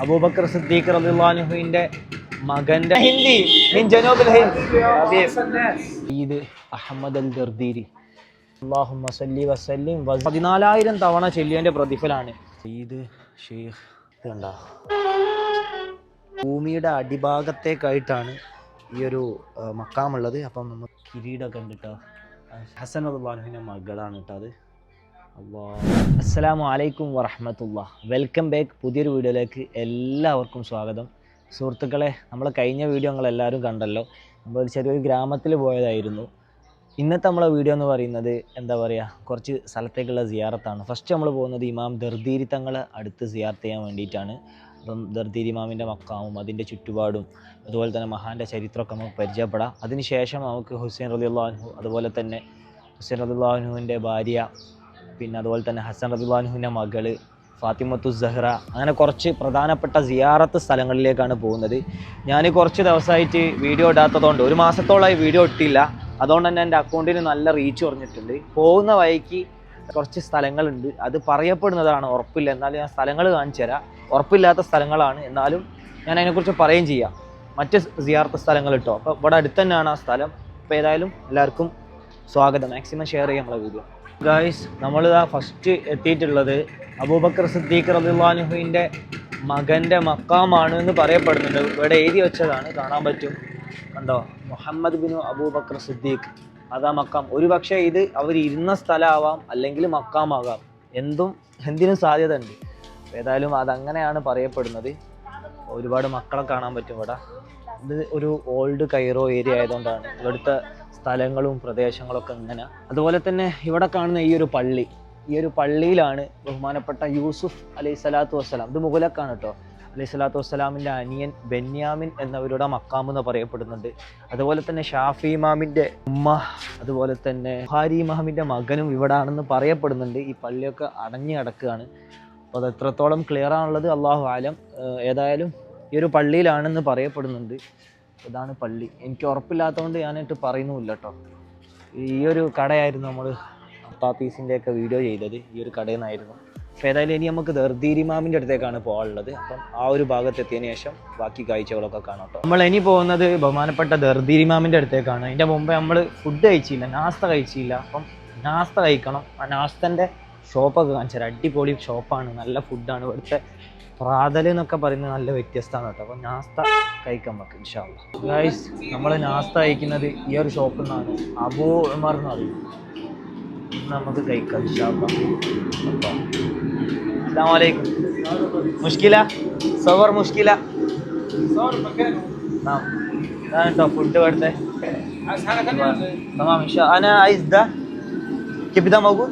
അബൂബക്കർ സിദ്ദീഖ് റളിയല്ലാഹുവിന്റെ മകന്റെ ഹിന്ദി മിൻ ജനൂബിൽ ഈദ് അഹമ്മദ് അൽ ദർദീരി. സല്ലി വസല്ലിം. വസ- പതിനാലായിരം തവണ ചെല്ലിയന്റെ പ്രതിഫലാണ്. ഈദ് ഷെയ്ഖ് ഇതുണ്ട ഭൂമിയുടെ അടിഭാഗത്തേക്കായിട്ടാണ് ഈ ഒരു മക്കാമുള്ളത്. അപ്പം നമ്മൾ കിരീടമൊക്കെ ഉണ്ട് കേട്ടോ ഹസൻ അള്ളാഹുവിന്റെ മകളാണ് കേട്ടോ അത്. അസ്സലാമു വലൈക്കും വറഹമത്തുള്ള. വെൽക്കം ബാക്ക് പുതിയൊരു വീഡിയോയിലേക്ക് എല്ലാവർക്കും സ്വാഗതം. സുഹൃത്തുക്കളെ നമ്മൾ കഴിഞ്ഞ വീഡിയോ എല്ലാവരും കണ്ടല്ലോ. നമ്മൾ ഒരു ചെറിയൊരു ഗ്രാമത്തിൽ പോയതായിരുന്നു. ഇന്നത്തെ നമ്മളെ വീഡിയോ എന്ന് പറയുന്നത് എന്താ പറയുക കുറച്ച് സ്ഥലത്തേക്കുള്ള സിയാറത്താണ്. ഫസ്റ്റ് നമ്മൾ പോകുന്നത് ഇമാം ദർദീരി തങ്ങളെ അടുത്ത് സിയാർത്ത് ചെയ്യാൻ വേണ്ടിയിട്ടാണ്. അപ്പം ദർദീരി ഇമാമിന്റെ മക്കാവും അതിന്റെ ചുറ്റുപാടും അതുപോലെ തന്നെ മഹാന്റെ ചരിത്രമൊക്കെ നമുക്ക് പരിചയപ്പെടാം. അതിനുശേഷം നമുക്ക് ഹുസൈൻ റലിയുള്ളാഹു അതുപോലെ തന്നെ ഹുസൈൻ റലിയുള്ളാഹുവിന്റെ ഭാര്യ പിന്നെ അതുപോലെ തന്നെ ഹസൻ റബിബാനുവിന്റെ മകൾ ഫാത്തിമത്തു സഹ്റ അങ്ങനെ കുറച്ച് പ്രധാനപ്പെട്ട സിയാറത്ത് സ്ഥലങ്ങളിലേക്കാണ് പോകുന്നത്. ഞാൻ കുറച്ച് ദിവസമായിട്ട് വീഡിയോ ഇടാത്തതുകൊണ്ട് ഒരു മാസത്തോളമായി വീഡിയോ ഇട്ടില്ല. അതുകൊണ്ട് തന്നെ എന്റെ അക്കൗണ്ടിന് നല്ല റീച്ച് കുറഞ്ഞിട്ടുണ്ട്. പോകുന്ന വഴിക്ക് കുറച്ച് സ്ഥലങ്ങളുണ്ട്. അത് പറയപ്പെടുന്നതാണ് ഉറപ്പില്ല. എന്നാലും ഞാൻ സ്ഥലങ്ങൾ കാണിച്ചു തരാം. ഉറപ്പില്ലാത്ത സ്ഥലങ്ങളാണ്. എന്നാലും ഞാൻ അതിനെക്കുറിച്ച് പറയുകയും ചെയ്യാം. മറ്റ് സിയാർത്ത സ്ഥലങ്ങൾ കിട്ടും അപ്പോൾ ഇവിടെ അടുത്ത് തന്നെയാണ് ആ സ്ഥലം. അപ്പോൾ ഏതായാലും എല്ലാവർക്കും സ്വാഗതം. മാക്സിമം ഷെയർ ചെയ്യാം നമ്മളെ വീഡിയോ. ഗായ്സ് നമ്മളിതാ ഫസ്റ്റ് എത്തിയിട്ടുള്ളത് അബൂബക്കർ സിദ്ദീഖ് റബിള്ളാനുഹുവിന്റെ മകന്റെ മക്കാമാണ് എന്ന് പറയപ്പെടുന്നുണ്ട്. ഇവിടെ എഴുതി വെച്ചതാണ്. കാണാൻ പറ്റും. കണ്ടോ? മുഹമ്മദ് ബിനു അബൂബക്കർ സിദ്ദീഖ്. അതാ മക്കാം. ഒരു പക്ഷേ ഇത് അവർ ഇരുന്ന സ്ഥലമാവാം അല്ലെങ്കിൽ മക്കാമാകാം. എന്തും എന്തിനും സാധ്യത ഉണ്ട് ഏതായാലും അതങ്ങനെയാണ് പറയപ്പെടുന്നത്. ഒരുപാട് മക്കളെ കാണാൻ പറ്റും ഇവിടെ. ഇത് ഒരു ഓൾഡ് കൈറോ ഏരിയ ആയതുകൊണ്ടാണ്. ഇവിടുത്തെ സ്ഥലങ്ങളും പ്രദേശങ്ങളൊക്കെ ഇങ്ങനെ. അതുപോലെ തന്നെ ഇവിടെ കാണുന്ന ഈ ഒരു പള്ളി ഈ ഒരു പള്ളിയിലാണ് ബഹുമാനപ്പെട്ട യൂസുഫ് അലൈഹി സ്വലാത്തു വസ്സലാം. ഇത് മുഗലക്കാണ് കേട്ടോ. അലൈഹി സ്വലാത്തു വസ്സലാമിന്റെ അനിയൻ ബെന്യാമിൻ എന്നവരുടെ മക്കാം എന്ന് പറയപ്പെടുന്നുണ്ട്. അതുപോലെ തന്നെ ഷാഫി ഇമാമിന്റെ ഉമ്മ അതുപോലെ തന്നെ ഹാരി ഇമാമിന്റെ മകനും ഇവിടെ ആണെന്ന് പറയപ്പെടുന്നുണ്ട്. ഈ പള്ളിയൊക്കെ അടഞ്ഞു കിടക്കുകയാണ്. അപ്പോൾ അത് എത്രത്തോളം ക്ലിയർ ആണുള്ളത് അള്ളാഹു ആലം. ഏതായാലും ഈ ഒരു പള്ളിയിലാണെന്ന് പറയപ്പെടുന്നുണ്ട്. ഇതാണ് പള്ളി. എനിക്ക് ഉറപ്പില്ലാത്തതുകൊണ്ട് ഞാനിട്ട് പറയുന്നുമില്ല കേട്ടോ ഈ ഒരു കടയായിരുന്നു നമ്മൾ താത്തീസിന്റെ ഒക്കെ വീഡിയോ ചെയ്തത്. ഈ ഒരു കടയിൽ നിന്നായിരുന്നു അപ്പോൾ ഏതായാലും ഇനി നമുക്ക് ദർദീരിമാമിന്റെ അടുത്തേക്കാണ് പോകാനുള്ളത്. അപ്പം ആ ഒരു ഭാഗത്ത് എത്തിയതിന് ശേഷം ബാക്കി കാഴ്ചകളൊക്കെ കാണാം കേട്ടോ. നമ്മൾ ഇനി പോകുന്നത് ബഹുമാനപ്പെട്ട ദർദീരിമാമിന്റെ അടുത്തേക്കാണ്. അതിന്റെ മുമ്പേ നമ്മൾ ഫുഡ് കഴിച്ചില്ല നാസ്ത കഴിച്ചില്ല. അപ്പം നാസ്ത കഴിക്കണം. ആ നാസ്തന്റെ ഷോപ്പൊക്കെ കാണിച്ചു തരാം. അടിപൊളി ഷോപ്പാണ് നല്ല ഫുഡാണ് ഇവിടുത്തെ പ്രാതൽ എന്നൊക്കെ പറയുന്നത് നല്ല വ്യത്യസ്തമാണ് കേട്ടോ. അപ്പം നാസ്ത കഴിക്കാൻ നമുക്ക് ഗൈസ് നമ്മൾ നാസ്ത കഴിക്കുന്നത് ഈ ഒരു ഷോപ്പിൽ നിന്നാണ്. അബൂ ഉമർ എന്ന് നമുക്ക് കഴിക്കാം വലൈക്കും മുഷ്കില? സവർ മുഷ്കില? കേട്ടോ ഫുഡ് ഇവിടുത്തെ. തമാം ഇൻഷാ അന ഐസ് ദ കിബിത മൗകു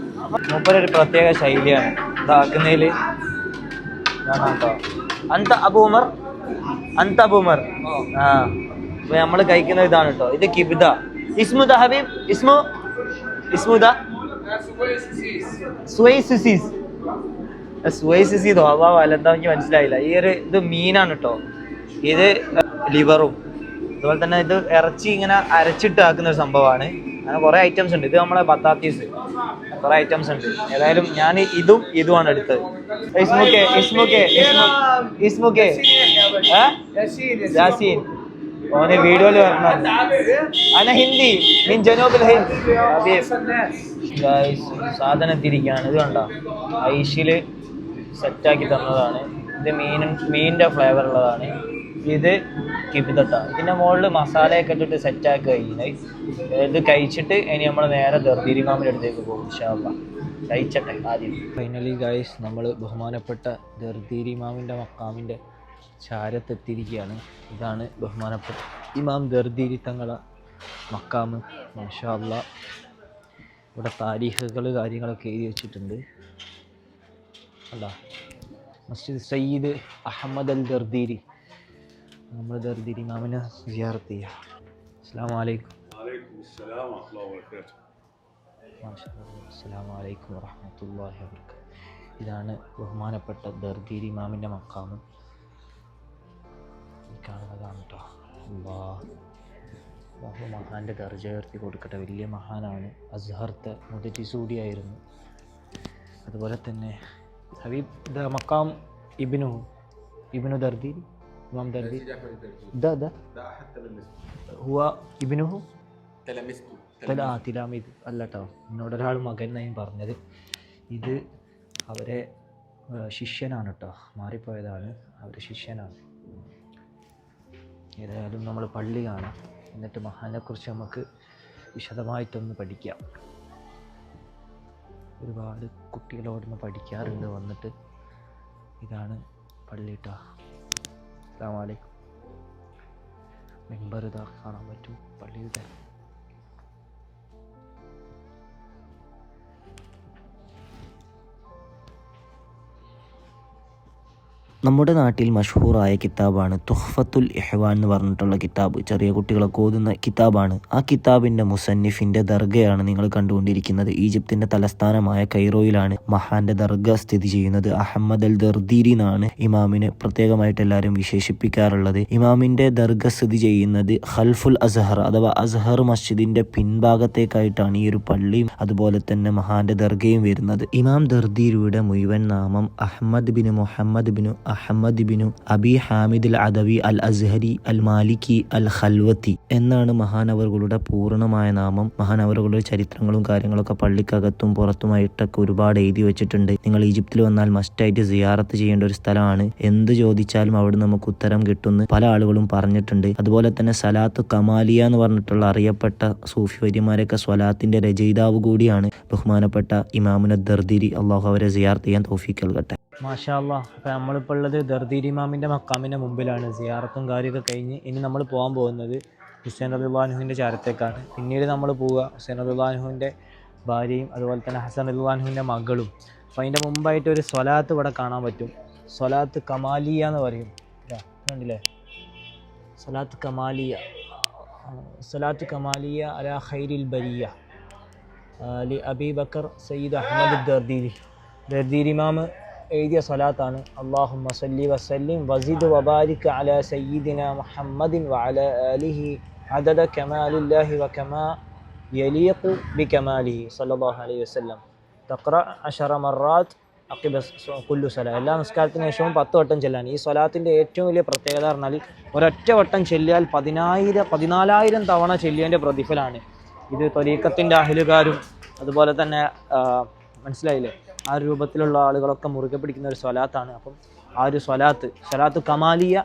മൂപ്പര് ഒരു പ്രത്യേക ശൈലിയാണ്. ഇതാക്കുന്നതിൽ അന്ത അബൂമർ അന്ത അബൂമർ ആ. അപ്പൊ നമ്മൾ കഴിക്കുന്ന ഇതാണ് കേട്ടോ ഇത് കിബിദ. ഇസ്മുദ ഹബീബ്? ഇസ്മു? ഇസ്മുദ സുവൈസിസീസ് അല്ലെന്താ എനിക്ക് മനസ്സിലായില്ല. ഈ ഒരു ഇത് മീനാണ് കേട്ടോ ഇത് ലിവറും. അതുപോലെ തന്നെ ഇത് ഇറച്ചി ഇങ്ങനെ അരച്ചിട്ട് ആക്കുന്ന ഒരു സംഭവമാണ്. അങ്ങനെ കുറേ ഐറ്റംസ് ഉണ്ട്. ഇത് നമ്മളെ ബത്താത്തീസ്. കുറേ ഐറ്റംസ് ഉണ്ട്. ഏതായാലും ഞാൻ ഇതും ഇതുമാണ് എടുത്തത്. സാധനം എത്തിയിരിക്കുകയാണ്. ഇത് കണ്ട? ഐഷിൽ സെറ്റാക്കി തന്നതാണ്. ഇത് മീനും മീനിന്റെ ഫ്ലേവർ ഉള്ളതാണ്. ഇത് കിബിതട്ട ഇതിന്റെ മുകളിൽ മസാലയൊക്കെ ഇട്ടിട്ട് സെറ്റാക്കി കഴിഞ്ഞാൽ ഇത് കഴിച്ചിട്ട് ഇനി നമ്മൾ നേരെ ദർദീരിമാമിന്റെ അടുത്തേക്ക് പോകും ഷാബ കഴിച്ചട്ടെ ആദ്യം. ഫൈനലി ഗൈസ് നമ്മൾ ബഹുമാനപ്പെട്ട ദർദീരിമാമിന്റെ മക്കാമിന്റെ ചാരത്തെത്തിയിരിക്കുകയാണ്. ഇതാണ് ബഹുമാനപ്പെട്ട ഇമാം ദർദീരി തങ്ങളെ മക്കാമ് മാഷാല്ല ഇവിടെ താരീഖുകൾ കാര്യങ്ങളൊക്കെ എഴുതി വെച്ചിട്ടുണ്ട്. അല്ല. മസ്ജിദ് സയ്യിദ് അഹമ്മദ് അൽ ദർദീരി നമ്മൾ ദർദി ഇമാമിനെ അലൈക്കും ചെയ്യുക അസ്സാം വലൈക്കും അസ്സാം വലൈക്കും വറഹമത്തല്ലാഹി വബർക്കാത്ത് ഇതാണ് ബഹുമാനപ്പെട്ട ദർദീർ ഇമാമിന്റെ മക്കാമ്. ഈ കാണുന്നതാണ് കേട്ടോ അള്ളാ ബാഹു മഹാന്റെ ദർജ ഉയർത്തി കൊടുക്കട്ടെ. വലിയ മഹാനാണ്. അസ്ഹർത്തെ മുതറ്റി സൂടിയായിരുന്നു അതുപോലെ തന്നെ ഹബീബ് ദ മക്കാം ഇബിനു ഇബിനു ദർദീരി ഇമാം ദർദീരി سيدي جعفر الدرزوي ده ده ده أحد تلاميذه هو ابنه تلاميذته തല ആ തിലാമീദ് അല്ല കേട്ടോ എന്നോട് ഒരാൾ മകൻ എന്നാണ് ഞാൻ പറഞ്ഞത് ഇത് അവരെ ആ, ശിഷ്യനാണ് കേട്ടോ മാറിപ്പോയതാണ് അവരെ ശിഷ്യനാണ് ഏതായാലും നമ്മൾ പള്ളി കാണാം എന്നിട്ട് മഹാനെക്കുറിച്ച് നമുക്ക് വിശദമായിട്ടൊന്ന് പഠിക്കാം ഒരുപാട് കുട്ടികളോടൊന്ന് പഠിക്കാറുണ്ട് വന്നിട്ട് ഇതാണ് പള്ളി കേട്ടോ അസ്സാം വലൈക്കും മെമ്പർ ഇതാ കാണാൻ പറ്റും പള്ളിയുടെ നമ്മുടെ നാട്ടിൽ മഷഹൂറായ കിതാബാണ് തുഹഫത്തുൽ ഇഹ്വാൻ എന്ന് പറഞ്ഞിട്ടുള്ള കിതാബ്. ചെറിയ കുട്ടികളൊക്കെ ഓതുന്ന കിതാബാണ്. ആ കിതാബിന്റെ മുസന്നിഫിന്റെ ദർഗയാണ് നിങ്ങൾ കണ്ടുകൊണ്ടിരിക്കുന്നത്. ഈജിപ്തിന്റെ തലസ്ഥാനമായ കൈറോയിലാണ് മഹാന്റെ ദർഗ സ്ഥിതി ചെയ്യുന്നത്. അഹമ്മദ് അൽ ദർദീരി എന്നാണ് ഇമാമിനെ പ്രത്യേകമായിട്ട് എല്ലാവരും വിശേഷിപ്പിക്കാറുള്ളത്. ഇമാമിന്റെ ദർഗ സ്ഥിതി ചെയ്യുന്നത് ഖൽഫുൽ അസഹർ അഥവാ അസഹർ മസ്ജിദിന്റെ പിൻഭാഗത്തേക്കായിട്ടാണ് ഈ ഒരു പള്ളിയും അതുപോലെ തന്നെ മഹാന്റെ ദർഗയും വരുന്നത്. ഇമാം ദർദീരിയുടെ മുഴുവൻ നാമം Ahmad bin Muhammad bin Ahmad bin Abi Hamid al Adawi al Azhari al Maliki al Khalwati എന്നാണ് മഹാനവറുകളുടെ പൂർണമായ നാമം. മഹാനവറുകളുടെ ചരിത്രങ്ങളും കാര്യങ്ങളൊക്കെ പള്ളിക്കകത്തും പുറത്തുമായിട്ടൊക്കെ ഒരുപാട് എഴുതി വെച്ചിട്ടുണ്ട്. നിങ്ങൾ ഈജിപ്തിൽ വന്നാൽ മസ്റ്റായിട്ട് സിയാറത്ത് ചെയ്യേണ്ട ഒരു സ്ഥലമാണ്. എന്ത് ചോദിച്ചാലും അവിടെ നമുക്ക് ഉത്തരം കിട്ടുമെന്ന് പല ആളുകളും പറഞ്ഞിട്ടുണ്ട്. അതുപോലെ തന്നെ സലാത്ത് കമാലിയ എന്ന് പറഞ്ഞിട്ടുള്ള അറിയപ്പെട്ട സൂഫി വര്യന്മാരൊക്കെ സ്വലാത്തിന്റെ രചയിതാവ് കൂടിയാണ് ബഹുമാനപ്പെട്ട ഇമാമുന ദർദിരി. അള്ളാഹു അവരെ സിയാർത്ത് ചെയ്യാൻ തോഫിക്കൽ നൽകട്ടെ. മാഷാ അപ്പം നമ്മളിപ്പോൾ ഉള്ളത് ദർദീരി ഇമാമിന്റെ മക്കാമിന്റെ മുമ്പിലാണ്. സിയാറത്തും കാര്യമൊക്കെ കഴിഞ്ഞ് ഇനി നമ്മൾ പോകാൻ പോകുന്നത് ഹുസൈൻ അബ്ദുല്ലാഹുവിന്റെ ചാരത്തേക്കാണ്. പിന്നീട് നമ്മൾ പോവുക ഹുസൈൻ അബ്ദുല്ലാഹുവിന്റെ ഭാര്യയും അതുപോലെ തന്നെ ഹസൻ അബ്ദുല്ലാഹുവിന്റെ മകളും. അപ്പോൾ അതിന്റെ മുമ്പായിട്ട് ഒരു സ്വലാത്ത് ഇവിടെ കാണാൻ പറ്റും. സ്വലാത്ത് കമാലിയ എന്ന് പറയും. കണ്ടില്ലേ? സ്വലാത്ത് കമാലിയ. സ്വലാത്ത് കമാലിയ അല ഖൈരിൽ ബരിയ. അലി അബി ബക്കർ സയ്യിദ് അഹമ്മദ് ദർദീരി. ദർദീരി ഇമാം എഴുതിയ സ്വലാത്താണ്. അള്ളാഹു സല്ലി വസല്ലിം വസീദ് വബാരിക് അല സയ്യിദിന മുഹമ്മദിൻ വഅല അലിഹി അദദ കമാലില്ലാഹി വകമാ യലീഖു ബികമാലിഹി സല്ലല്ലാഹു അലൈഹി വസല്ലം. തഖറ അഷറ മറാത്ത് അക്കിബ കുല്ലു സല. എല്ലാ നിസ്കാരത്തിന് ശേഷവും പത്ത് വട്ടം ചെല്ലാൻ. ഈ സ്വലാത്തിന്റെ ഏറ്റവും വലിയ പ്രത്യേകത പറഞ്ഞാൽ ഒരൊറ്റ വട്ടം ചെല്ലിയാൽ പതിനായിരം പതിനാലായിരം തവണ ചെല്ലിയതിന്റെ പ്രതിഫലമാണ്. ഇത് തൊലീക്കത്തിന്റെ അഹിലുകാരും അതുപോലെ തന്നെ മനസ്സിലായില്ലേ? ആ രൂപത്തിലുള്ള ആളുകളൊക്കെ മുറുകെ പിടിക്കുന്ന ഒരു സ്വലാത്താണ്. അപ്പം ആ ഒരു സ്വലാത്ത് സ്വലാത്ത് കമാലിയ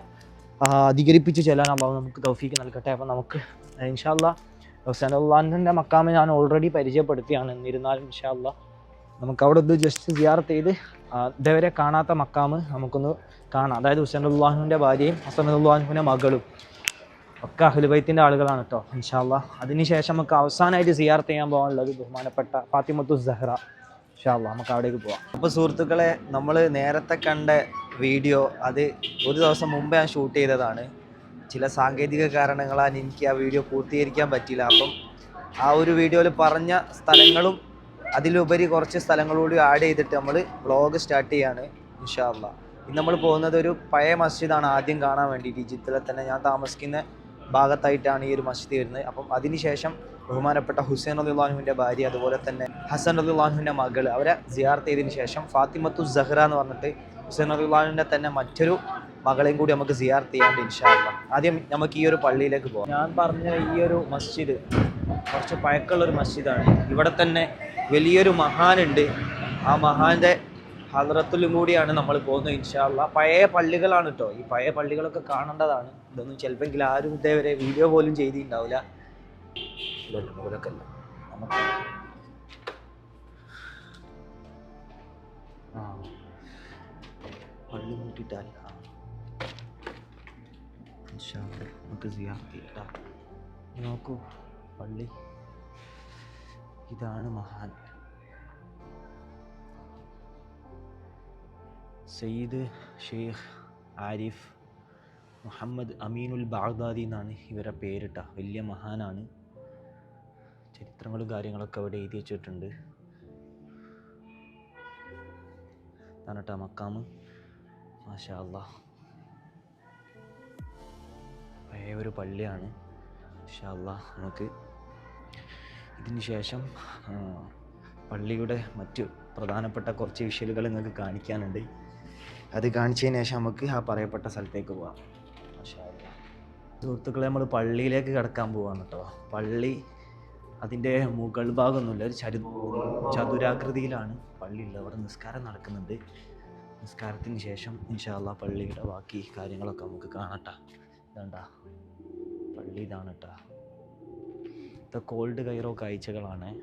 അധികരിപ്പിച്ച് ചെല്ലാൻ നമുക്ക് തൗഫീക്ക് നൽകട്ടെ. അപ്പം നമുക്ക് ഇൻഷാല്ല ഹുസൈനുല്ലാഹിന്റെ മക്കാമെ ഞാൻ ഓൾറെഡി പരിചയപ്പെടുത്തിയാണ്. എന്നിരുന്നാലും ഇൻഷാല്ല നമുക്ക് അവിടെ ഒന്ന് ജസ്റ്റ് സിയാർത്ത് ചെയ്ത് ഇതേവരെ കാണാത്ത മക്കാമ് നമുക്കൊന്ന് കാണാം. അതായത് ഹുസൈൻ അള്ളാഹുവിന്റെ ഭാര്യയും ഹസനുല്ലാഹിന്റെ മകളും ഒക്കെ അഹ്ലുബൈത്തിന്റെ ആളുകളാണ് കേട്ടോ ഇൻഷാല്ല അതിനുശേഷം നമുക്ക് അവസാനമായിട്ട് സിയാർത്ത് ചെയ്യാൻ പോകാനുള്ളത് ബഹുമാനപ്പെട്ട ഫാത്തിമത്തു സഹ്റ. ഇൻഷാല്ല നമുക്ക് അവിടേക്ക് പോവാം. അപ്പോൾ സുഹൃത്തുക്കളെ നമ്മൾ നേരത്തെ കണ്ട വീഡിയോ അത് ഒരു ദിവസം മുമ്പേ ഞാൻ ഷൂട്ട് ചെയ്തതാണ്. ചില സാങ്കേതിക കാരണങ്ങളാൽ എനിക്ക് ആ വീഡിയോ പൂർത്തീകരിക്കാൻ പറ്റിയില്ല. അപ്പം ആ ഒരു വീഡിയോയിൽ പറഞ്ഞ സ്ഥലങ്ങളും അതിലുപരി കുറച്ച് സ്ഥലങ്ങളൂടി ആഡ് ചെയ്തിട്ട് നമ്മൾ വ്ളോഗ് സ്റ്റാർട്ട് ചെയ്യാണ് ഇൻഷാല്ല ഇന്ന് നമ്മൾ പോകുന്നത് ഒരു പഴയ മസ്ജിദാണ് ആദ്യം കാണാൻ വേണ്ടിയിട്ട്. ഈജിപ്തിലെ തന്നെ ഞാൻ താമസിക്കുന്ന ഭാഗത്തായിട്ടാണ് ഈ ഒരു മസ്ജിദ് വരുന്നത്. അപ്പം അതിനുശേഷം ബഹുമാനപ്പെട്ട ഹുസൈൻ അലിള്ളാഹുവിന്റെ ഭാര്യ അതുപോലെ തന്നെ ഹസൻ അലിള്ളാഹുവിന്റെ മകൾ അവരെ സിയാർത്ത് ചെയ്തതിന് ശേഷം ഫാത്തിമത്തു സഹ്റ എന്ന് പറഞ്ഞിട്ട് ഹുസൈൻ അലിള്ളാഹുവിന്റെ തന്നെ മറ്റൊരു മകളെയും കൂടി നമുക്ക് സിയാർത്ത് ചെയ്യാണ്ട് ഇൻഷാല്ല ആദ്യം നമുക്ക് ഈ ഒരു പള്ളിയിലേക്ക് പോകാം ഞാൻ പറഞ്ഞ ഈ ഒരു മസ്ജിദ് കുറച്ച് പഴക്കമുള്ള ഒരു മസ്ജിദാണ്. ഇവിടെ തന്നെ വലിയൊരു മഹാനുണ്ട് ആ മഹാന്റെ ഹദ്രത്തിലും കൂടിയാണ് നമ്മൾ പോകുന്നത് ഇൻഷാല്ല പഴയ പള്ളികളാണ് കേട്ടോ ഈ പഴയ പള്ളികളൊക്കെ കാണേണ്ടതാണ്. ഇതൊന്നും ചിലപ്പോൾ ആരും ഇതേവരെ വീഡിയോ പോലും ചെയ്തിട്ടുണ്ടാവില്ല. ഇല്ലല്ലോ, ഇവരൊക്കെ അല്ല. നമുക്ക് ആ പള്ളി കൂട്ടിയിട്ടല്ല നമുക്ക് സിയാർത്ത് ചെയ്യാം. ട്ടാ. നോക്കൂ പള്ളി. ഇതാണ് മഹാൻ. സയ്യിദ് ഷെയ്ഖ് ആരിഫ് മുഹമ്മദ് അമീനുൽ ബാഗ്ദാദി എന്നാണ് ഇവരുടെ പേരിട്ട. വലിയ മഹാനാണ്. ചരിത്രങ്ങളും കാര്യങ്ങളൊക്കെ അവിടെ എഴുതി വെച്ചിട്ടുണ്ട്. എന്നിട്ട് മക്കാമ്. മാഷാ പഴയ ഒരു പള്ളിയാണ്. മാഷാ അല്ലാ നമുക്ക്. ഇതിന് ശേഷം പള്ളിയുടെ മറ്റു പ്രധാനപ്പെട്ട കുറച്ച് വിഷ്വലുകൾ നിങ്ങൾക്ക് കാണിക്കാനുണ്ട്. അത് കാണിച്ചതിന് ശേഷം നമുക്ക് ആ പറയപ്പെട്ട സ്ഥലത്തേക്ക് പോവാം. സുഹൃത്തുക്കളെ നമ്മൾ പള്ളിയിലേക്ക് കിടക്കാൻ പോവാണ് കേട്ടോ പള്ളി അതിന്റെ മുകൾ ഭാഗമൊന്നുമില്ല ഒരു ചരു ചതുരാകൃതിയിലാണ് പള്ളി ഉള്ളത്. അവിടെ നിസ്കാരം നടക്കുന്നുണ്ട്. നിസ്കാരത്തിന് ശേഷം ഇൻഷാല്ല പള്ളിയുടെ ബാക്കി കാര്യങ്ങളൊക്കെ നമുക്ക് കാണട്ടാ. ഇതണ്ട. പള്ളി ഇതാണ് കേട്ടോ ഇത് കോൾഡ് കൈറോ കാഴ്ചകളാണ്.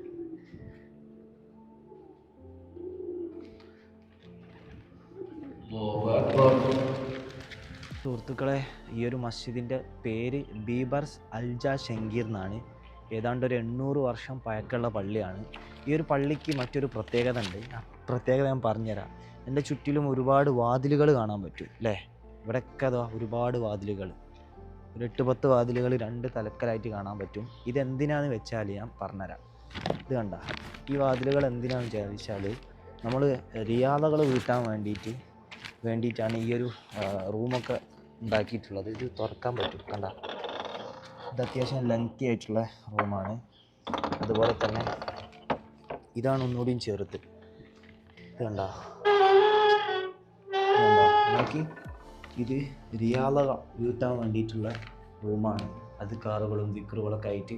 സുഹൃത്തുക്കളെ ഈ ഒരു മസ്ജിദിന്റെ പേര് ബീബർസ് അൽജ ഷെങ്കീർ എന്നാണ്. ഏതാണ്ട് ഒരു എണ്ണൂറ് വർഷം പഴക്കമുള്ള പള്ളിയാണ്. ഈ ഒരു പള്ളിക്ക് മറ്റൊരു പ്രത്യേകത ഉണ്ട് ആ പ്രത്യേകത ഞാൻ പറഞ്ഞുതരാം. എന്റെ ചുറ്റിലും ഒരുപാട് വാതിലുകൾ കാണാൻ പറ്റും അല്ലേ? ഇവിടെയൊക്കെ അതാ ഒരുപാട് വാതിലുകൾ. ഒരു എട്ട് പത്ത് വാതിലുകൾ രണ്ട് തലക്കലായിട്ട് കാണാൻ പറ്റും. ഇതെന്തിനാന്ന് വെച്ചാൽ ഞാൻ പറഞ്ഞുതരാം. ഇത് കണ്ട ഈ വാതിലുകൾ എന്തിനാന്ന് ചോദിച്ചാൽ നമ്മൾ റിയാദകൾ വീട്ടാൻ വേണ്ടിയിട്ട് വേണ്ടിയിട്ടാണ് ഈ ഒരു റൂമൊക്കെ ഉണ്ടാക്കിയിട്ടുള്ളത്. ഇത് തുറക്കാൻ പറ്റും. കണ്ട ഇത് അത്യാവശ്യം ലെങ്തി ആയിട്ടുള്ള റൂമാണ് അതുപോലെ തന്നെ ഇതാണ് ഒന്നുകൂടിയും ചെറുത്. ഇത് നോക്കി. ഇത് റിയാല വീട്ടാൻ വേണ്ടിയിട്ടുള്ള റൂമാണ് അത് കാറുകളും വിക്രുകളൊക്കെ ആയിട്ട്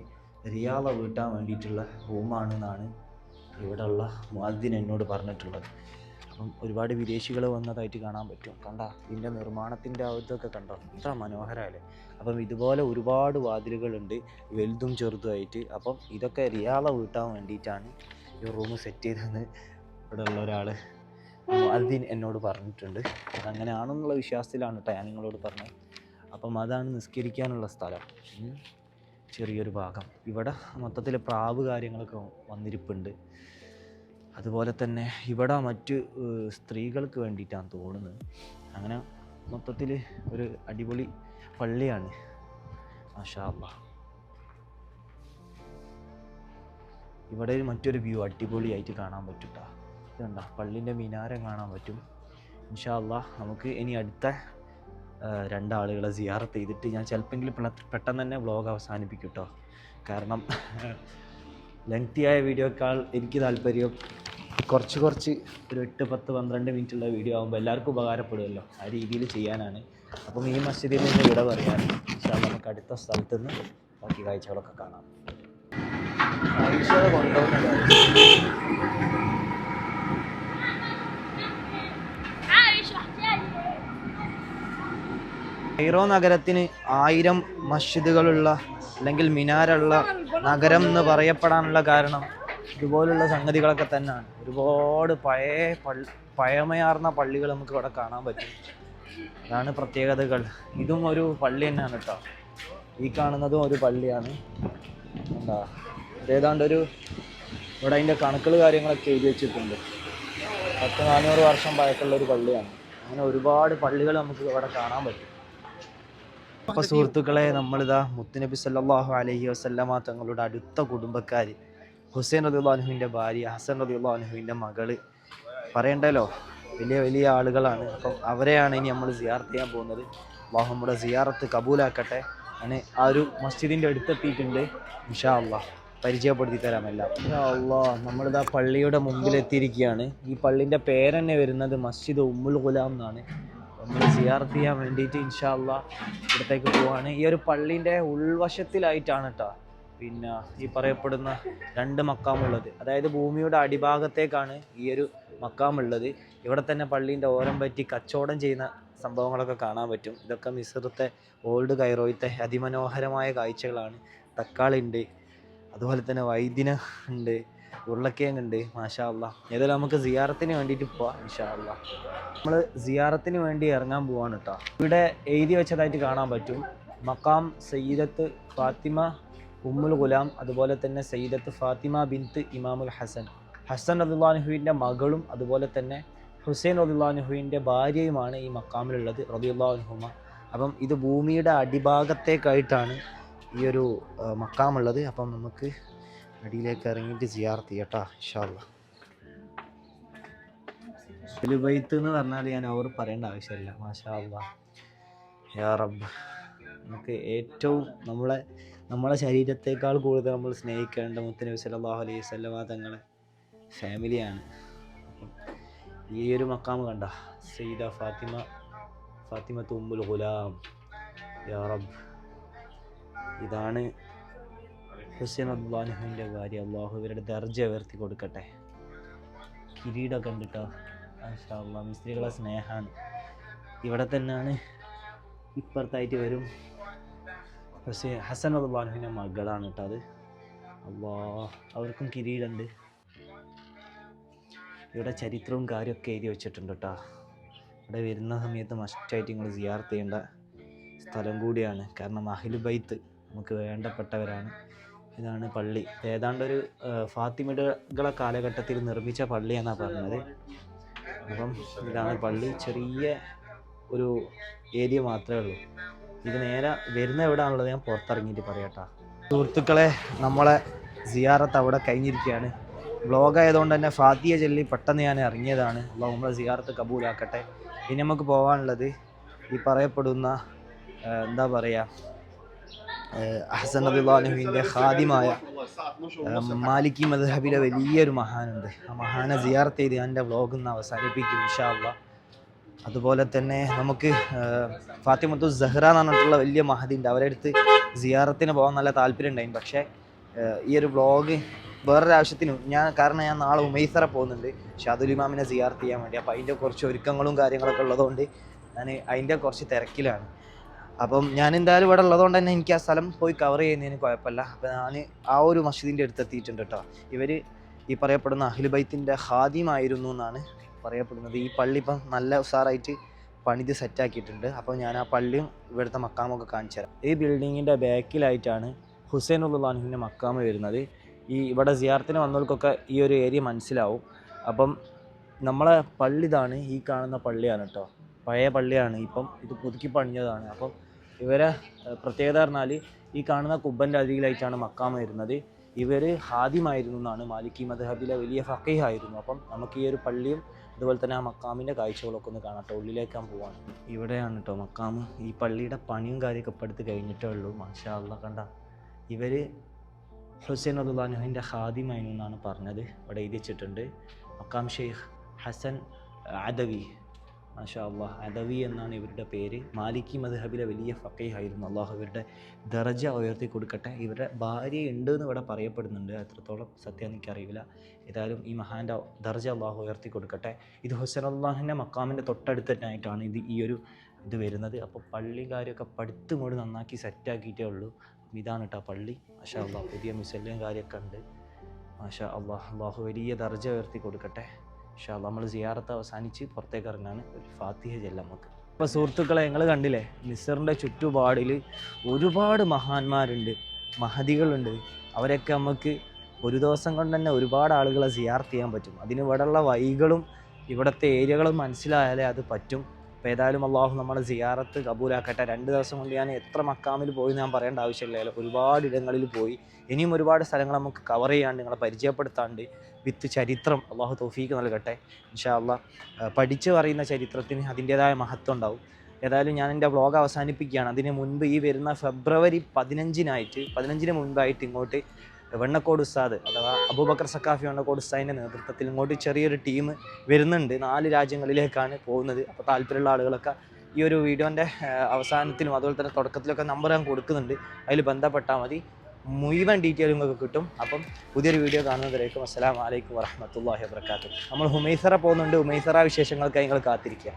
റിയാല വീട്ടാൻ വേണ്ടിയിട്ടുള്ള റൂമാണെന്നാണ് ഇവിടെയുള്ള മുഅദ്ദിൻ എന്നോട് പറഞ്ഞിട്ടുള്ളത്. അപ്പം ഒരുപാട് വിദേശികൾ വന്നതായിട്ട് കാണാൻ പറ്റും. കണ്ട ഇതിന്റെ നിർമ്മാണത്തിന്റെ ഇതൊക്കെ കണ്ടോ? എത്ര മനോഹരമല്ലേ അപ്പം ഇതുപോലെ ഒരുപാട് വാതിലുകളുണ്ട് വലുതും ചെറുതുമായിട്ട്. അപ്പം ഇതൊക്കെ റിയാള വീട്ടാൻ വേണ്ടിയിട്ടാണ് ഈ റൂം സെറ്റ് ചെയ്തതെന്ന് ഇവിടെ ഉള്ള ഒരാൾ അതിന് എന്നോട് പറഞ്ഞിട്ടുണ്ട്. അതങ്ങനെയാണെന്നുള്ള വിശ്വാസത്തിലാണ് കേട്ടോ ഞാൻ നിങ്ങളോട് പറഞ്ഞത്. അപ്പം അതാണ് നിസ്കരിക്കാനുള്ള സ്ഥലം. ചെറിയൊരു ഭാഗം. ഇവിടെ മൊത്തത്തിൽ പ്രാവ് കാര്യങ്ങളൊക്കെ വന്നിരിപ്പുണ്ട്. അതുപോലെ തന്നെ ഇവിടെ മറ്റ് സ്ത്രീകൾക്ക് വേണ്ടിയിട്ടാണ് തോന്നുന്നത്. അങ്ങനെ മൊത്തത്തിൽ ഒരു അടിപൊളി പള്ളിയാണ്. മാഷാ ഇവിടെ മറ്റൊരു വ്യൂ അടിപൊളിയായിട്ട് കാണാൻ പറ്റും ഇതെന്താ പള്ളിന്റെ മിനാരം കാണാൻ പറ്റും. ഇൻഷാ അല്ലാ നമുക്ക് ഇനി അടുത്ത രണ്ടാളുകളെ സിയാറത്ത് ചെയ്തിട്ട് ഞാൻ ചിലപ്പെങ്കിലും പെട്ടെന്ന് തന്നെ വ്ളോഗ് അവസാനിപ്പിക്കും കേട്ടോ കാരണം ലെങ്തിയായ വീഡിയോക്കാൾ എനിക്ക് താല്പര്യം. കുറച്ച് കുറച്ച് ഒരു എട്ട് പത്ത് പന്ത്രണ്ട് മിനിറ്റുള്ള വീഡിയോ ആകുമ്പോൾ എല്ലാവർക്കും ഉപകാരപ്പെടുമല്ലോ. ആ രീതിയിൽ ചെയ്യാനാണ്. അപ്പം ഈ മസ്ജിദിൽ നിന്ന് വിട പറയാൻ നമുക്ക് അടുത്ത സ്ഥലത്ത് നിന്ന് ബാക്കി കാഴ്ചകളൊക്കെ കാണാം. ആയിഷയെ കൊണ്ടുപോകുന്ന കൈറോ നഗരത്തിന് ആയിരം മസ്ജിദുകളുള്ള അല്ലെങ്കിൽ മിനാരുള്ള നഗരം എന്ന് പറയപ്പെടാനുള്ള കാരണം ഇതുപോലുള്ള സംഗതികളൊക്കെ തന്നെയാണ്. ഒരുപാട് പഴയ പള്ളി പഴമയാർന്ന പള്ളികൾ നമുക്ക് ഇവിടെ കാണാൻ പറ്റും. അതാണ് പ്രത്യേകതകൾ. ഇതും ഒരു പള്ളി തന്നെയാണ് കേട്ടോ. ഈ കാണുന്നതും ഒരു പള്ളിയാണ്. എന്താ ഏതാണ്ട് ഒരു ഇവിടെ അതിന്റെ കണക്കുകൾ കാര്യങ്ങളൊക്കെ എഴുതി വെച്ചിട്ടുണ്ട്. പത്ത് നാനൂറ് വർഷം പഴക്കമുള്ള ഒരു പള്ളിയാണ്. അങ്ങനെ ഒരുപാട് പള്ളികൾ നമുക്ക് ഇവിടെ കാണാൻ പറ്റും. അപ്പൊ സുഹൃത്തുക്കളെ നമ്മളിതാ മുത്തുനബി സല്ലാഹു അലഹി വസല്ലമ തങ്ങളുടെ അടുത്ത കുടുംബക്കാര്. ഹുസൈൻ റദിയുള്ളാഹുവിന്റെ ഭാര്യ ഹസൻ റദിയുള്ളാഹുവിന്റെ മകൾ പറയണ്ടല്ലോ? വലിയ വലിയ ആളുകളാണ്. അപ്പം അവരെയാണ് ഇനി നമ്മൾ സിയാർത്ത് ചെയ്യാൻ പോകുന്നത്. അള്ളാഹു സിയാറത്ത് കബൂലാക്കട്ടെ. അങ്ങനെ ആ ഒരു മസ്ജിദിന്റെ അടുത്തെത്തിയിട്ടുണ്ട്. ഇൻഷാ അള്ളാഹ് പരിചയപ്പെടുത്തി തരാം എല്ലാം. അള്ളാഹ് നമ്മളിതാ പള്ളിയുടെ മുമ്പിൽ എത്തിയിരിക്കുകയാണ്. ഈ പള്ളിന്റെ പേരന്നെ വരുന്നത് മസ്ജിദ് ഉമ്മുൽ ഗുലാം എന്നാണ്. നമ്മൾ സിയാർത്ത് ചെയ്യാൻ വേണ്ടിയിട്ട് ഇൻഷാ അള്ളാഹ് ഇവിടത്തേക്ക് പോവാണ്. ഈ ഒരു പള്ളീന്റെ ഉൾവശത്തിലായിട്ടാണ് കേട്ടോ പിന്നെ ഈ പറയപ്പെടുന്ന രണ്ട് മക്കാമുള്ളത്. അതായത് ഭൂമിയുടെ അടിഭാഗത്തേക്കാണ് ഈ ഒരു മക്കാമുള്ളത്. ഇവിടെ തന്നെ പള്ളീന്റെ ഓരം പറ്റി കച്ചവടം ചെയ്യുന്ന സംഭവങ്ങളൊക്കെ കാണാൻ പറ്റും. ഇതൊക്കെ മിസ്രത്തെ ഓൾഡ് കൈറോയിത്തെ അതിമനോഹരമായ കാഴ്ചകളാണ്. തക്കാളി ഉണ്ട് അതുപോലെ തന്നെ വൈദ്യന ഉണ്ട് ഉരുളക്കിഴങ്ങ് ഉണ്ട് മാഷാ അള്ളാ ഏതായാലും നമുക്ക് സിയാറത്തിന് വേണ്ടിയിട്ട് പോവാം അള്ളാ നമ്മൾ സിയാറത്തിന് വേണ്ടി ഇറങ്ങാൻ പോവാണ് കേട്ടോ ഇവിടെ എഴുതി വെച്ചതായിട്ട് കാണാൻ പറ്റും. മക്കാം സയ്യിദത്ത് ഫാത്തിമ ഉമ്മുൽ ഗുലാം അതുപോലെ തന്നെ സയ്യിദത്ത് ഫാത്തിമ ബിൻത്ത് ഇമാമുൽ ഹസൻ. ഹസൻ റദിള്ളാനുഹുവിന്റെ മകളും അതുപോലെ തന്നെ ഹുസൈൻ റദിള്ളാനുഹുവിന്റെ ഭാര്യയുമാണ് ഈ മക്കാമിലുള്ളത് റദിയുള്ളാഹുഹുമ അപ്പം ഇത് ഭൂമിയുടെ അടിഭാഗത്തേക്കായിട്ടാണ് ഈ ഒരു മക്കാമുള്ളത്. അപ്പം നമുക്ക് അടിയിലേക്ക് ഇറങ്ങിയിട്ട് സിയാർത്ത് കേട്ടാ ഇഷാല്ല ബൈത്ത് എന്ന് പറഞ്ഞാൽ ഞാൻ അവർ പറയേണ്ട ആവശ്യമില്ല മാഷാ അള്ളാ. യാ റബ്ബ് നമുക്ക് ഏറ്റവും നമ്മളെ നമ്മളെ ശരീരത്തേക്കാൾ കൂടുതൽ നമ്മൾ സ്നേഹിക്കേണ്ട മുത്തനബി സല്ലല്ലാഹു അലൈഹി സ്വല്ലാ തങ്ങളെ ഫാമിലിയാണ് ഈ ഒരു മക്കാമ കണ്ട സയ്യിദ ഫാത്തിമ ഫാത്തിമ തുമ്പുൽ ഗുലാം യാ ഇതാണ് ഹുസൈൻ അബ്ദുല്ലാഹിന്റെ ഭാര്യ അള്ളാഹു ഇവരുടെ ദർജ ഉയർത്തി കൊടുക്കട്ടെ. കിരീടമൊക്കെ ഉണ്ട് കേട്ടോ മിസ്ത്രികളെ സ്നേഹമാണ് ഇവിടെ തന്നെയാണ് ഇപ്പുറത്തായിട്ട് വരും. ഹുസൈൻ ഹസൻ അള്ളാഹുവിന്റെ മകളാണ് കേട്ടോ അത്. അള്ളാ അവർക്കും കിരീടമുണ്ട് ഇവിടെ ചരിത്രവും കാര്യമൊക്കെ എഴുതി വെച്ചിട്ടുണ്ട് കേട്ടോ. ഇവിടെ വരുന്ന സമയത്ത് മസ്റ്റായിട്ട് നിങ്ങൾ സിയാർത്ത് ചെയ്യേണ്ട സ്ഥലം കൂടിയാണ്. കാരണം അഹിലു ബൈത്ത് നമുക്ക് വേണ്ടപ്പെട്ടവരാണ്. ഇതാണ് പള്ളി. ഏതാണ്ട് ഒരു കാലഘട്ടത്തിൽ നിർമ്മിച്ച പള്ളി എന്നാണ് പറഞ്ഞത്. അപ്പം ഇതാണ് പള്ളി. ചെറിയ ഒരു ഏരിയ മാത്രമേ ഉള്ളൂ. ഇത് നേരെ വരുന്ന എവിടെയാണുള്ളത് ഞാൻ പുറത്തിറങ്ങിയിട്ട് പറയട്ടാ. സുഹൃത്തുക്കളെ നമ്മളെ സിയാറത്ത് അവിടെ കഴിഞ്ഞിരിക്കുകയാണ്. വ്ളോഗ് ആയതുകൊണ്ട് തന്നെ ഫാത്തിയ ചൊല്ലി പെട്ടെന്ന് ഞാൻ ഇറങ്ങിയതാണ്. അപ്പോൾ നമ്മളെ സിയാറത്ത് കബൂലാക്കട്ടെ. ഇനി നമുക്ക് പോകാനുള്ളത് ഈ പറയപ്പെടുന്ന എന്താ പറയുക അഹസൻ അബുല്ലാഹുവിന്റെ ഖാദിമായ മാലിക്കി മദ്ഹബിലെ വലിയൊരു മഹാനുണ്ട്. ആ മഹാനെ സിയാർത്ത് ചെയ്ത് എന്റെ വ്ളോഗ് നിന്ന് അവസാനിപ്പിക്കും ഇൻഷാ അള്ളാ. അതുപോലെ തന്നെ നമുക്ക് ഫാത്തിമത്തു സഹ്റ എന്ന് പറഞ്ഞിട്ടുള്ള വലിയ മഹദി ഉണ്ട്. അവരെ അടുത്ത് സിയാറത്തിന് പോകാൻ നല്ല താല്പര്യം ഉണ്ടായിരുന്നു പക്ഷേ ഈ ഒരു വ്ളോഗ് വേറൊരു ആവശ്യത്തിനും ഞാൻ കാരണം ഞാൻ നാളെ ഉമൈസറ പോകുന്നുണ്ട്. ഷാദുൽ ഇമാമിനെ സിയാർത്ത് ചെയ്യാൻ വേണ്ടി. അപ്പോൾ അതിന്റെ കുറച്ച് ഒരുക്കങ്ങളും കാര്യങ്ങളൊക്കെ ഉള്ളതുകൊണ്ട് ഞാൻ അതിന്റെ കുറച്ച് തിരക്കിലാണ്. അപ്പം ഞാൻ എന്തായാലും ഇവിടെ ഉള്ളതുകൊണ്ട് തന്നെ എനിക്ക് ആ സ്ഥലം പോയി കവർ ചെയ്യുന്നതിന് കുഴപ്പമില്ല. അപ്പം ഞാൻ ആ ഒരു മസ്ജിദിന്റെ അടുത്ത് എത്തിയിട്ടുണ്ട് കേട്ടോ. ഇവർ ഈ പറയപ്പെടുന്ന അഖിലുബൈത്തിന്റെ ഹാദിമായിരുന്നു എന്നാണ് പറയപ്പെടുന്നത്. ഈ പള്ളി ഇപ്പം നല്ല ഉഷാറായിട്ട് പണിത് സെറ്റാക്കിയിട്ടുണ്ട്. അപ്പോൾ ഞാൻ ആ പള്ളിയും ഇവിടുത്തെ മക്കാമൊക്കെ കാണിച്ചു തരാം. ഈ ബിൽഡിങ്ങിന്റെ ബാക്കിലായിട്ടാണ് ഹുസൈൻ ഉള്ളാഹിന്റെ മക്കാമ വരുന്നത്. ഈ ഇവിടെ സിയാർത്തിന് വന്നവർക്കൊക്കെ ഈ ഒരു ഏരിയ മനസ്സിലാവും. അപ്പം നമ്മളെ പള്ളി ഇതാണ് ഈ കാണുന്ന പള്ളിയാണ് കേട്ടോ. പഴയ പള്ളിയാണ്. ഇപ്പം ഇത് പുതുക്കി പണിഞ്ഞതാണ്. അപ്പം ഇവരെ പ്രത്യേകത പറഞ്ഞാൽ ഈ കാണുന്ന കുബ്ബന്റെ അരികിലായിട്ടാണ് മക്കാമ വരുന്നത്. ഇവർ ഹാദിമായിരുന്നു എന്നാണ് മാലിക്കി മദ്ഹബിലെ വലിയ ഫക്കീഹായിരുന്നു അപ്പം നമുക്ക് ഈ ഒരു പള്ളിയും അതുപോലെ തന്നെ ആ മക്കാമിന്റെ കാഴ്ചകളൊക്കെ ഒന്ന് കാണാം. കേട്ടോ ഉള്ളിലേക്കാൻ പോവാണ് ഇവിടെയാണ് കേട്ടോ മക്കാമ് ഈ പള്ളിയുടെ പണിയും കാര്യമൊക്കെ ഇപ്പം അടുത്ത് കഴിഞ്ഞിട്ടേ ഉള്ളൂ. മാഷാള്ള കണ്ട? ഇവർ ഹുസൈൻ അബ്ദുല്ലാനുഹിന്റെ ഹാദിമായിരുന്നു എന്നാണ് പറഞ്ഞത്. ഇവിടെ എഴുതി വെച്ചിട്ടുണ്ട്. മക്കാം ഷെയ്ഖ് ഹസൻ അദവി. മാഷാ അള്ളാഹ് അദവി എന്നാണ് ഇവരുടെ പേര്. മാലിക്കി മദ്ഹബിലെ വലിയ ഫക്കീഹായിരുന്നു. അള്ളാഹു ഇവരുടെ ദർജ ഉയർത്തി കൊടുക്കട്ടെ. ഇവരുടെ ഭാര്യ ഉണ്ട് എന്ന് ഇവിടെ പറയപ്പെടുന്നുണ്ട്. എത്രത്തോളം സത്യം എനിക്കറിയില്ല. ഏതായാലും ഈ മഹാന്റെ ദർജ അള്ളാഹു ഉയർത്തി കൊടുക്കട്ടെ. ഇത് ഹുസൻ അള്ളാഹിന്റെ മക്കാമിന്റെ തൊട്ടടുത്ത് ഇത് ഈ ഒരു ഇത് വരുന്നത്. അപ്പോൾ പള്ളി കാര്യമൊക്കെ പടുത്തും കൂടി നന്നാക്കി സെറ്റാക്കിയിട്ടേ ഉള്ളൂ. ഇതാണ് കേട്ടോ പള്ളി. മാഷാ അള്ളാഹ് പുതിയ മിസല്ലും കാര്യമൊക്കെ ഉണ്ട്. മാഷാ അള്ളാഹ് അള്ളാഹു വലിയ ദർജ ഉയർത്തി കൊടുക്കട്ടെ. അള്ളാഹ് നമ്മൾ സിയാറത്ത് അവസാനിച്ച് പുറത്തേക്ക് ഇറങ്ങാണ് ഒരു ഫാത്തിഹ ചെല്ലാം നമുക്ക്. അപ്പോൾ സുഹൃത്തുക്കളെ ഞങ്ങൾ കണ്ടില്ലേ? നിസറിന്റെ ചുറ്റുപാടിൽ ഒരുപാട് മഹാന്മാരുണ്ട് മഹതികളുണ്ട്. അവരൊക്കെ നമുക്ക് ഒരു ദിവസം കൊണ്ട് തന്നെ ഒരുപാട് ആളുകളെ സിയാർത്ത് ചെയ്യാൻ പറ്റും. അതിന് ഇവിടെയുള്ള വൈകളും ഇവിടുത്തെ ഏരിയകളും മനസ്സിലായാലേ അത് പറ്റും. അപ്പോൾ ഏതായാലും അള്ളാഹു നമ്മുടെ സിയാറത്ത് കബൂലാക്കട്ടെ. രണ്ട് ദിവസം കൊണ്ട് ഞാൻ എത്ര മക്കാമിൽ പോയി ഞാൻ പറയേണ്ട ആവശ്യമില്ലല്ലോ ഒരുപാട് ഇടങ്ങളിൽ പോയി. ഇനിയും ഒരുപാട് സ്ഥലങ്ങൾ നമുക്ക് കവർ ചെയ്യാണ്ട് നിങ്ങളെ പരിചയപ്പെടുത്താണ്ട് വിത്ത് ചരിത്രം അള്ളാഹു തോഫീക്ക് നൽകട്ടെ. ഇൻഷാ അള്ളാഹ് പഠിച്ചു പറയുന്ന ചരിത്രത്തിന് അതിന്റേതായ മഹത്വം ഉണ്ടാവും. ഏതായാലും ഞാൻ എന്റെ വ്ളോഗ് അവസാനിപ്പിക്കുകയാണ്. അതിന് മുൻപ് ഈ വരുന്ന ഫെബ്രുവരി പതിനഞ്ചിനായിട്ട് പതിനഞ്ചിന് മുൻപായിട്ട് ഇങ്ങോട്ട് വെണ്ണക്കോട് ഉസ്താദ് അഥവാ അബൂബക്കർ സക്കാഫി വെണ്ണക്കോട് ഉസ്താദിന്റെ നേതൃത്വത്തിൽ ഇങ്ങോട്ട് ചെറിയൊരു ടീം വരുന്നുണ്ട്. നാല് രാജ്യങ്ങളിലേക്കാണ് പോകുന്നത്. അപ്പോൾ താല്പര്യമുള്ള ആളുകളൊക്കെ ഈ ഒരു വീഡിയോന്റെ അവസാനത്തിലും അതുപോലെ തന്നെ തുടക്കത്തിലൊക്കെ നമ്പർ ഞാൻ കൊടുക്കുന്നുണ്ട്. അതിൽ ബന്ധപ്പെട്ടാൽ മതി. മുഴുവൻ ഡീറ്റെയിലും നിങ്ങൾക്ക് കിട്ടും. അപ്പം പുതിയൊരു വീഡിയോ കാണുന്നതിലേക്കും അസ്സാം വലൈക്കും വറഹമത്തല്ലാഹി വാബർക്കാത്തു നമ്മൾ ഹുമൈസറ പോകുന്നുണ്ട്. ഹുമൈസറ വിശേഷങ്ങൾക്കായി നിങ്ങൾ കാത്തിരിക്കുക.